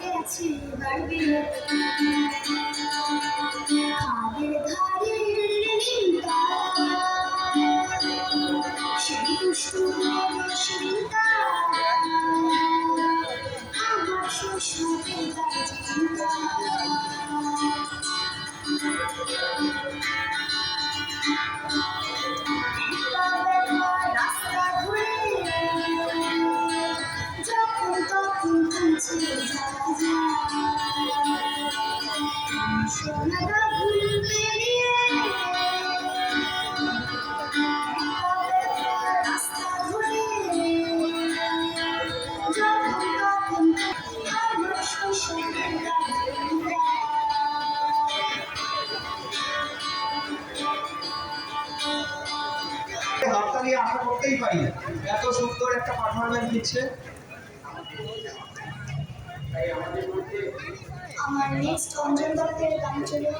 গেছে বাড়বে খাদের ধারে সেই দুষ্টু হাততালি আশা করতেই পারি। এত সুন্দর একটা পারফরমেন্স দিচ্ছে। আমার নেক্সট অঞ্জন দত্তের গান চলে